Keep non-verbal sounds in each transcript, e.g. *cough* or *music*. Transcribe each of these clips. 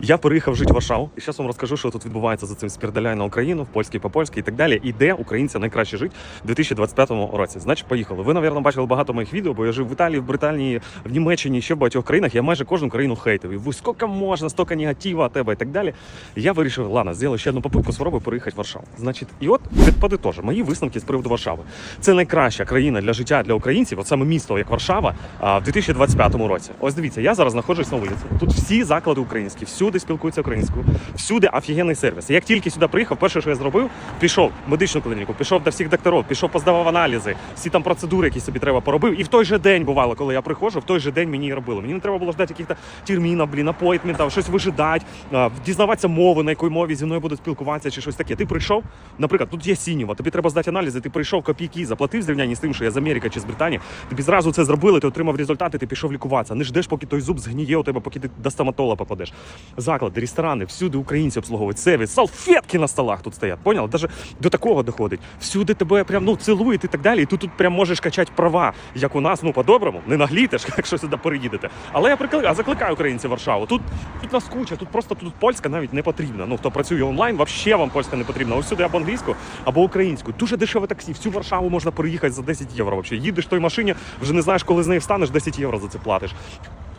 Я переїхав жити в Варшаву, і зараз вам розкажу, що тут відбувається за цим спірдаляй на Україну, в польський по польськи і так далі. І де українцям найкраще жити в 2025 році. Значить, поїхали. Ви, напевно, бачили багато моїх відео, бо я жив в Італії, в Британії, в Німеччині, ще в багатьох країнах. Я майже кожну країну хейтив. І ви скільки можна, стільки негатива тебе і так далі. Я вирішив, ладно, зробив ще одну попитку, спробую переїхати в Варшаву. Значить, і от подитожу, мої висновки з приводу Варшави. Це найкраща країна для життя для українців, от саме місто, як Варшава, в 2025 році. Ось дивіться, я зараз знаходжусь на вулиці. Тут всі заклади українські, всюди спілкуються українською, всюди офігенний сервіс. Як тільки сюди приїхав, перше, що я зробив, пішов в медичну клініку, пішов до всіх докторів, пішов поздавав аналізи, всі там процедури, які собі треба поробив. І в той же день бувало, коли я приходжу, в той же день мені і робили. Мені не треба було ждати якихось термінів, блін, апойтментів, щось вижидати, дізнаватися мови, на якій мові зі мною будуть спілкуватися чи щось таке. Ти прийшов, наприклад, тут є сінєва, тобі треба здати аналізи, ти прийшов копійки, заплатив зрівнянні з тим, що я з Америки чи з Британії. Тобі зразу це зробили, ти отримав результати, ти пішов лікуватися. Не ждеш, поки той зуб згніє у тебе, поки ти до стоматолога попадеш. Заклади, ресторани, всюди українці обслуговують сервіс, салфетки на столах тут стоять. Поняла? Даже до такого доходить. Всюди тебе прям ну цілують і так далі. І ти тут прям можеш качати права, як у нас, ну по-доброму, не наглітеш, *laughs* якщо сюди переїдете. Але я прикликаю, закликаю українців Варшаву. Тут тут нас куча, тут просто тут польська навіть не потрібна. Ну хто працює онлайн, вообще вам польська не потрібна. Ось сюди або англійську, або українську. Дуже дешеве таксі. Всю Варшаву можна переїхати за 10 євро. Вообще їдеш той машині, вже не знаєш, коли з неї встанеш, 10 євро за це платиш.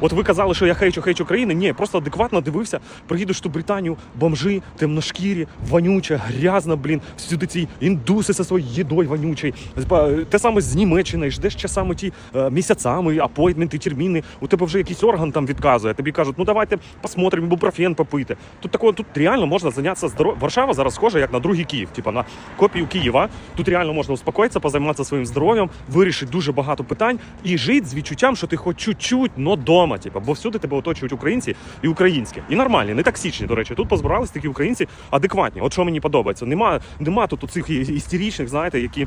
От ви казали, що я хейчу, хейчу країни. Ні, просто адекватно дивився. Приїдеш ту Британію, бомжи, темношкірі, вонюче, грязно, блін, всюди ці індуси зі своєю їдою вонючою. Те саме з Німеччини, ждеш часами ті е, місяцями, апойтменти, терміни. У тебе вже якийсь орган там відказує. Тобі кажуть, ну давайте посмотримо, ібупрофен попити. Тут такого, тут реально можна зайнятися здоров'ям. Варшава зараз схожа як на другий Київ, типа на копію Києва. Тут реально можна успокоїтися, позайматися своїм здоров'ям, вирішити дуже багато питань і жити з відчуттям, що ти хоч чуть-чуть, но дома, типа, бо всюди тебе оточують українці і українські. І нормальні, не токсичні, до речі. Тут позбирались такі українці адекватні. От що мені подобається. Нема, нема тут цих істеричних, знаєте, які.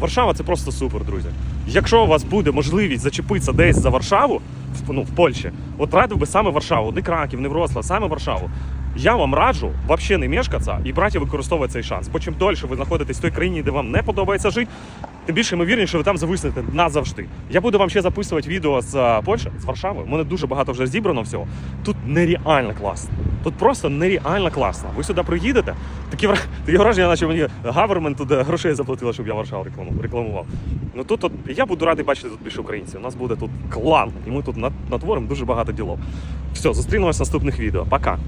Варшава це просто супер, друзі. Якщо у вас буде можливість зачепитися десь за Варшаву, в, ну, в Польщі, от радив би саме Варшаву, не Краків, не Вросла, саме Варшаву. Я вам раджу взагалі не мешкатися і браті використовувати цей шанс. Бо чим дольше ви знаходитесь в той країні, де вам не подобається жити, тим більше ймовірніше, що ви там зависнете назавжди. Я буду вам ще записувати відео з е, Польщі, з Варшави. У мене дуже багато вже зібрано всього. Тут нереально класно. Тут просто нереально класно. Ви сюди приїдете, такі *laughs* таке враження, наче мені гавермент туди грошей заплатила, щоб я Варшаву рекламу- рекламував. Ну тут от, я буду радий бачити тут більше українців. У нас буде тут клан, і ми тут нат- натворимо дуже багато ділов. Все, зустрінемось в наступних відео. Пока.